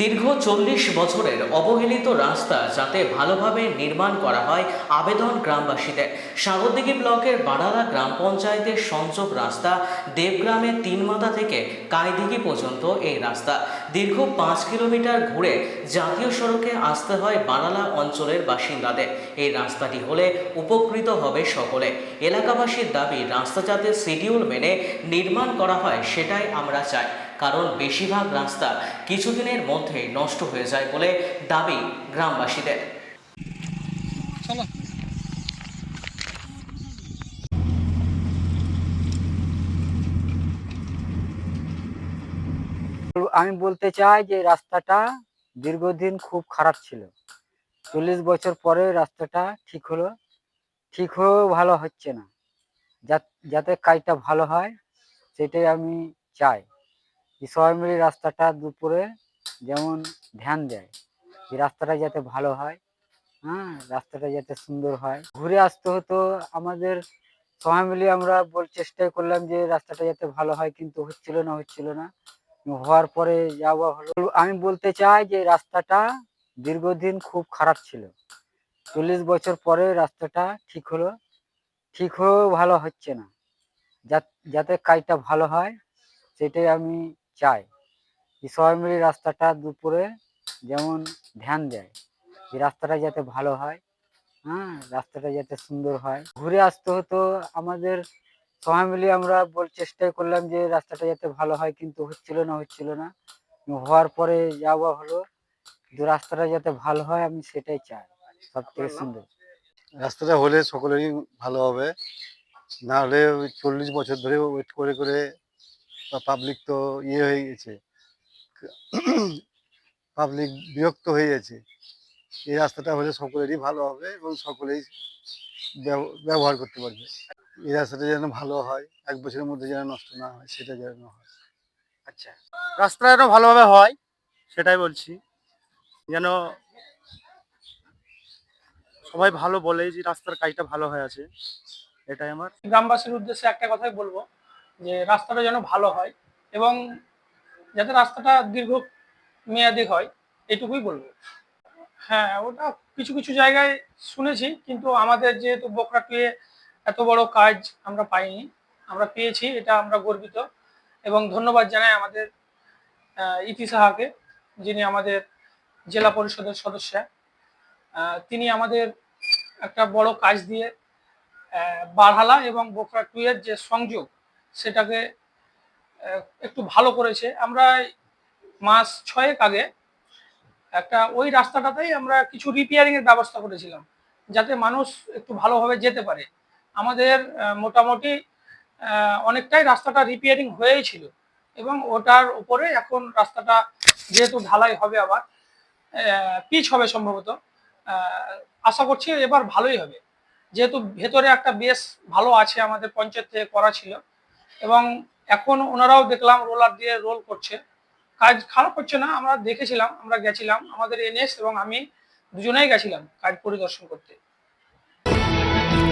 দীর্ঘ চল্লিশ বছরের অবহেলিত রাস্তা যাতে ভালোভাবে নির্মাণ করা হয় আবেদন গ্রামবাসীদের। সাগরদিঘি ব্লকের বাড়ালা গ্রাম পঞ্চায়েতের সংযোগ রাস্তা দেবগ্রামের তিনমাথা থেকে কায়দিঘি পর্যন্ত এই রাস্তা। দীর্ঘ পাঁচ কিলোমিটার ঘুরে জাতীয় সড়কে আসতে হয় বাড়ালা অঞ্চলের বাসিন্দাদের। এই রাস্তাটি হলে উপকৃত হবে সকলে। এলাকাবাসীর দাবি, রাস্তা যাতে শিডিউল মেনে নির্মাণ করা হয় সেটাই আমরা চাই। কারণ বেশিরভাগ রাস্তা কিছুদিনের মধ্যেই নষ্ট হয়ে যায় বলে দাবি গ্রামবাসীদের। আমি বলতে চাই যে রাস্তাটা দীর্ঘদিন খুব খারাপ ছিল। চল্লিশ বছর পরে রাস্তাটা ঠিক হলো ঠিক হয়েও ভালো হচ্ছে না। যা- যাতে কাজটা ভালো হয় সেটাই আমি চাই। সবাই মিলে রাস্তাটা দুপুরে যেমন ধ্যান দেয়। যে রাস্তাটা যাতে ভালো হয় হ্যাঁ রাস্তাটা যাতে সুন্দর হয়। ঘুরে আসতে হতো আমাদের সবাই মিলে আমরা বল চেষ্টাই করলাম যে রাস্তাটা যাতে ভালো হয়, কিন্তু হচ্ছিল না হচ্ছিল না। হওয়ার পরে যাওয়া হলো। আমি বলতে চাই যে রাস্তাটা দীর্ঘদিন খুব খারাপ ছিল। চল্লিশ বছর পরে রাস্তাটা ঠিক হলো। ঠিক হয়েও ভালো হচ্ছে না। যাতে কাজটা ভালো হয়, সেটাই আমি চাই যে সবাই মিলে রাস্তাটা দুপুরে যেমন ধ্যান দেয় যে রাস্তাটা যাতে ভালো হয় হ্যাঁ রাস্তাটা যাতে সুন্দর হয়। ঘুরে আসতে হতো আমাদের সবাই মিলে আমরা বল চেষ্টাই করলাম যে রাস্তাটা যাতে ভালো হয় কিন্তু হচ্ছিল না হচ্ছিল না। হওয়ার পরে যাওয়া হলো যে রাস্তাটা যাতে ভালো হয় আমি সেটাই চাই। সব থেকে সুন্দর। রাস্তাটা হলে সকলেরই ভালো হবে। না হলে ওই চল্লিশ বছর ধরে ওয়েট করে করে পাবলিক তো ইয়ে হয়ে গেছে। পাবলিক বিরক্ত হয়ে গেছে। এই রাস্তাটা হলে সকলেরই ভালো হবে এবং সকলেই ব্যব- ব্যবহার করতে পারবে। এই রাস্তাটা যেন ভালো হয় এক বছরের মধ্যে যেন নষ্ট না হয় সেটা যেন হয়। আচ্ছা। রাস্তাটা যেন ভালোভাবে হয় সেটাই বলছি। যেন সবাই ভালো বলে যে রাস্তার কাজটা ভালো হয়ে আছে। এটাই আমার। গ্রামবাসীর উদ্দেশ্যে একটা কথাই বলব। যে রাস্তাটা যেন ভালো হয় এবং যাতে রাস্তাটা দীর্ঘ মেয়াদি হয় এটুকুই বলব। হ্যাঁ ওটা কিছু কিছু জায়গায় শুনেছি কিন্তু আমাদের যেহেতু বকরাটুয়ে এত বড় কাজ আমরা পাইনি আমরা পেয়েছি এটা আমরা গর্বিত। এবং ধন্যবাদ জানাই আমাদের ইতি সাহাকে যিনি আমাদের জেলা পরিষদের সদস্য। তিনি আমাদের একটা বড় কাজ দিয়ে আহ, বারহালা এবং বোকরা টু এর যে সংযোগ সেটাকে একটু ভালো করেছে। আমরা মাস ছয়েক আগে একটা ওই রাস্তাটাতেই আমরা কিছু রিপেয়ারিং এর ব্যবস্থা করেছিলাম, যাতে মানুষ একটু ভালোভাবে যেতে পারে। আমাদের মোটামুটি অনেকটাই রাস্তাটা রিপেয়ারিং হয়েই ছিল এবং ওটার উপরে এখন রাস্তাটা যেহেতু ঢালাই হবে আবার পিচ হবে সম্ভবত আশা করছি এবার ভালোই হবে। যেহেতু ভেতরে একটা বেশ ভালো আছে আমাদের পঞ্চায়েত থেকে করা ছিল এবং এখন ওনারাও দেখলাম রোলার দিয়ে রোল করছে কাজ খারাপ হচ্ছে না, আমরা দেখেছিলাম, আমরা গেছিলাম, আমাদের এনএস এবং আমি দুজনেই গেছিলাম কাজ পরিদর্শন করতে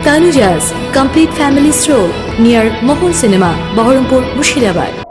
Tanuja's complete family store near Mohan cinema Baharampur Mushirabad.